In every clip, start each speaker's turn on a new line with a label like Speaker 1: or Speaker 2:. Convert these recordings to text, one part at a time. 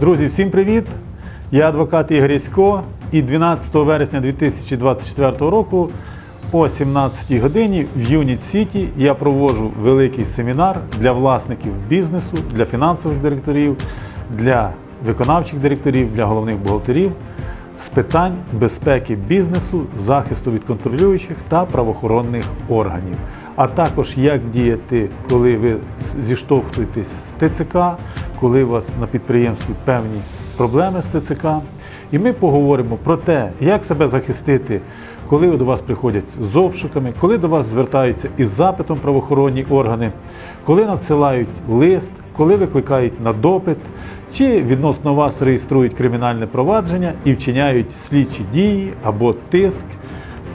Speaker 1: Друзі, всім привіт! Я адвокат Ігор Ясько і 12 вересня 2024 року о 17 годині в Юніт Сіті я проводжу великий семінар для власників бізнесу, для фінансових директорів, для виконавчих директорів, для головних бухгалтерів з питань безпеки бізнесу, захисту від контролюючих та правоохоронних органів, а також як діяти, коли ви зіштовхуєтесь з ТЦК, коли у вас на підприємстві певні проблеми з ТЦК. І ми поговоримо про те, як себе захистити, коли до вас приходять з обшуками, коли до вас звертаються із запитом правоохоронні органи, коли надсилають лист, коли викликають на допит, чи відносно вас реєструють кримінальне провадження і вчиняють слідчі дії або тиск,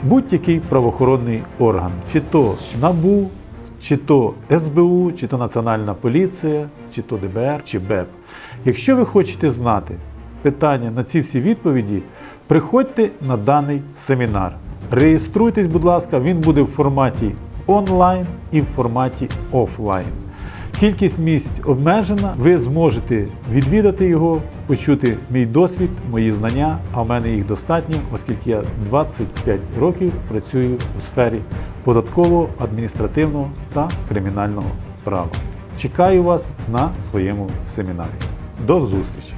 Speaker 1: будь-який правоохоронний орган, чи то НАБУ, чи то СБУ, чи то Національна поліція, чи то ДБР, чи БЕП. Якщо ви хочете знати питання на ці всі відповіді, приходьте на даний семінар. Реєструйтесь, будь ласка, він буде в форматі онлайн і в форматі офлайн. Кількість місць обмежена, ви зможете відвідати його, почути мій досвід, мої знання, а в мене їх достатньо, оскільки я 25 років працюю у сфері податкового, адміністративного та кримінального права. Чекаю вас на своєму семінарі. До зустрічі!